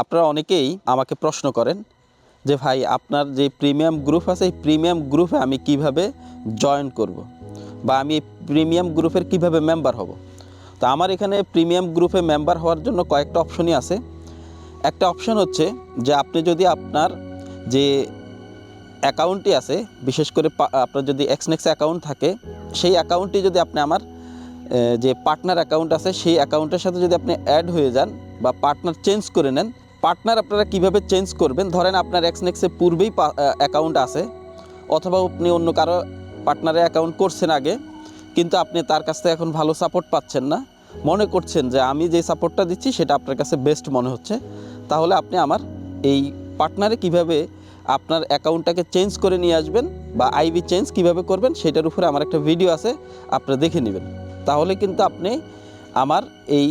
আপনারা অনেকেই আমাকে প্রশ্ন করেন যে, ভাই, আপনার যে প্রিমিয়াম গ্রুপ আছে, এই প্রিমিয়াম গ্রুপে আমি কীভাবে জয়েন করব। বা আমি এই প্রিমিয়াম গ্রুপের কীভাবে মেম্বার হব তো আমার এখানে প্রিমিয়াম গ্রুপে মেম্বার হওয়ার জন্য কয়েকটা অপশনই আছে একটা অপশন হচ্ছে যে, আপনি যদি আপনার যে অ্যাকাউন্টটি আছে, বিশেষ করে আপনার যদি এক্সনেক্স অ্যাকাউন্ট থাকে, সেই অ্যাকাউন্টটি যদি আপনি আমার যে পার্টনার অ্যাকাউন্ট আছে, সেই অ্যাকাউন্টের সাথে যদি আপনি অ্যাড হয়ে যান বা পার্টনার চেঞ্জ করে নেন পার্টনার আপনারা কীভাবে চেঞ্জ করবেন? ধরেন আপনার এক্সনেক্সে পূর্বেই অ্যাকাউন্ট আছে, অথবা আপনি অন্য কারও পার্টনারে অ্যাকাউন্ট করছেন আগে, কিন্তু আপনি তার কাছ থেকে এখন ভালো সাপোর্ট পাচ্ছেন না। মনে করছেন যে আমি যে সাপোর্টটা দিচ্ছি, সেটা আপনার কাছে বেস্ট মনে হচ্ছে। তাহলে আপনি আমার এই পার্টনারে কীভাবে আপনার অ্যাকাউন্টটাকে চেঞ্জ করে নিয়ে আসবেন, বা আইবি চেঞ্জ কীভাবে করবেন, সেটার উপরে আমার একটা ভিডিও আছে, আপনারা দেখে নেবেন। তাহলে কিন্তু আপনি আমার এই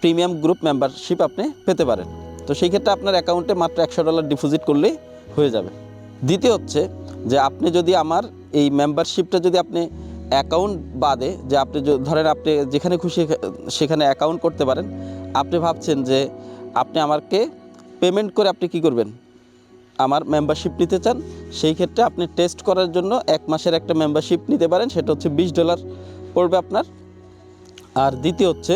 প্রিমিয়াম গ্রুপ মেম্বারশিপ আপনি পেতে পারেন। তো সেই ক্ষেত্রে আপনার অ্যাকাউন্টে মাত্র একশো ডলার ডিপোজিট করলেই হয়ে যাবে। দ্বিতীয় হচ্ছে যে আপনি যদি আমার এই মেম্বারশিপটা যদি আপনি অ্যাকাউন্ট বাদে যে আপনি ধরেন আপনি যেখানে খুশি সেখানে অ্যাকাউন্ট করতে পারেন, আপনি ভাবছেন যে আপনি আমাকে পেমেন্ট করে আপনি কি করবেন? আমার মেম্বারশিপ নিতে চান, সেই ক্ষেত্রে আপনি টেস্ট করার জন্য এক মাসের একটা মেম্বারশিপ নিতে পারেন, সেটা হচ্ছে বিশ ডলার পড়বে আপনার। আর দ্বিতীয় হচ্ছে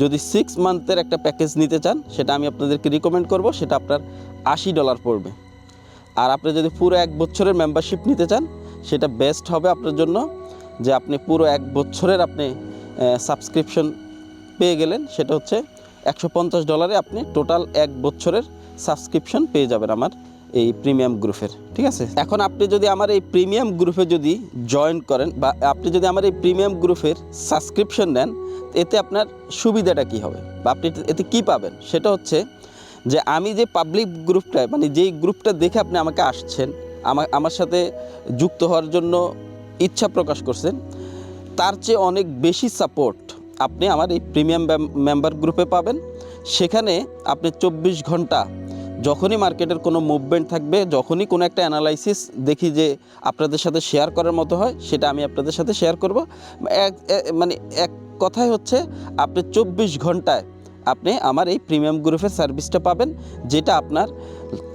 যদি সিক্স মান্থের একটা প্যাকেজ নিতে চান, সেটা আমি আপনাদেরকে রিকমেন্ড করব, সেটা আপনার আশি ডলার পড়বে। আর আপনি যদি পুরো এক বছরের মেম্বারশিপ নিতে চান, সেটা বেস্ট হবে আপনার জন্য যে আপনি পুরো এক বছরের আপনি সাবস্ক্রিপশন পেয়ে গেলেন, সেটা হচ্ছে একশো পঞ্চাশ ডলারে আপনি টোটাল এক বছরের সাবস্ক্রিপশন পেয়ে যাবেন আমার। এই প্রিমিয়াম গ্রুপের ঠিক আছে? এখন আপনি যদি আমার এই প্রিমিয়াম গ্রুপে যদি জয়েন করেন বা আপনি যদি আমার এই প্রিমিয়াম গ্রুপের সাবস্ক্রিপশন নেন, এতে আপনার সুবিধাটা কি হবে? বা আপনি এতে- কি পাবেন? সেটা হচ্ছে যে আমি যে পাবলিক গ্রুপটা মানে যেই গ্রুপটা দেখে আপনি আমাকে আসছেন আমার আমার সাথে যুক্ত হওয়ার জন্য ইচ্ছা প্রকাশ করছেন, তার চেয়ে অনেক বেশি সাপোর্ট আপনি আমার এই প্রিমিয়াম মেম্বার গ্রুপে পাবেন। সেখানে আপনি চব্বিশ ঘণ্টা যখনই মার্কেটের কোনো মুভমেন্ট থাকবে, যখনই কোনো একটা অ্যানালাইসিস দেখি যে আপনাদের সাথে শেয়ার করার মতো হয়, সেটা আমি আপনাদের সাথে শেয়ার করব। এক মানে এক কথাই হচ্ছে, আপনি চব্বিশ ঘন্টায় আপনি আমার এই প্রিমিয়াম গ্রুপের সার্ভিসটা পাবেন, যেটা আপনার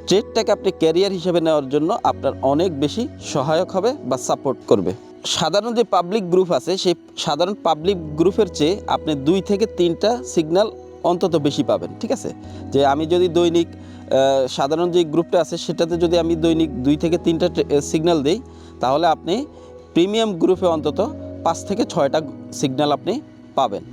ট্রেডটাকে আপনি ক্যারিয়ার হিসেবে নেওয়ার জন্য আপনার অনেক বেশি সহায়ক হবে বা সাপোর্ট করবে। সাধারণ যে পাবলিক গ্রুপ আছে, সেই সাধারণ পাবলিক গ্রুপের চেয়ে আপনি দুই থেকে তিনটা সিগন্যাল অন্তত বেশি পাবেন, ঠিক আছে? যে আমি যদি দৈনিক সাধারণ যে গ্রুপটা আছে সেটাতে যদি আমি দৈনিক দুই থেকে তিনটা সিগন্যাল দিই, তাহলে আপনি প্রিমিয়াম গ্রুপে অন্তত পাঁচ থেকে ছয়টা সিগন্যাল আপনি পাবেন।